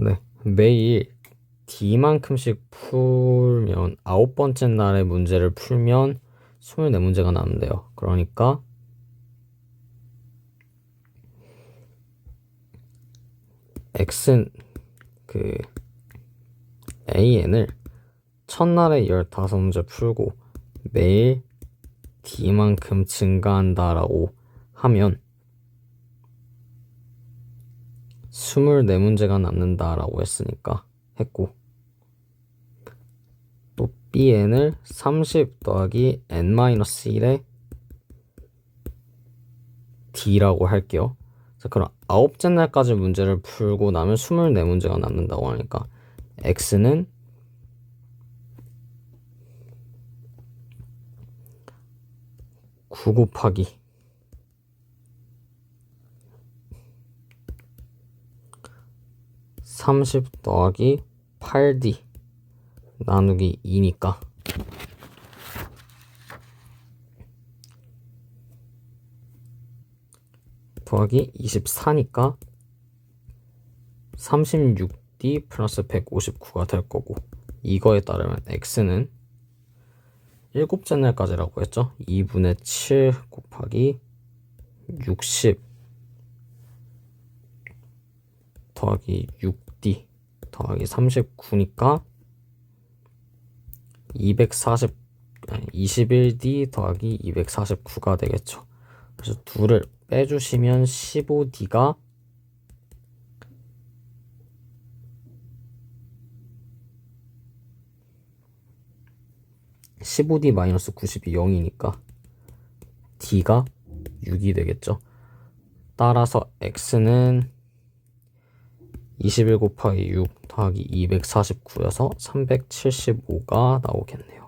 네, 매일 D만큼씩 풀면 아홉 번째 날의 문제를 풀면 24문제가 남는데요. 그러니까 X 그 AN을 첫날에 15문제 풀고 매일 D만큼 증가한다라고 하면 24문제가 남는다라고 했으니까 했고 또 bn을 30 더하기 n-1의 d라고 할게요. 자, 그럼 아홉째 날까지 문제를 풀고 나면 24문제가 남는다고 하니까 x는 구 곱하기 30 더하기 8d 나누기 2니까. 더하기 24니까 36d 플러스 159가 될 거고 이거에 따르면 x는 일곱째 날까지라고 했죠? 2분의 7 곱하기 60 더하기 6d 더하기 39니까 240 아니, 21d 더하기 249가 되겠죠. 그래서 둘을 빼주시면 15d가 (15d 마이너스 90이 0이니까) d가 6이 되겠죠. 따라서 x는 21 곱하기 6 더하기 249여서 375가 나오겠네요.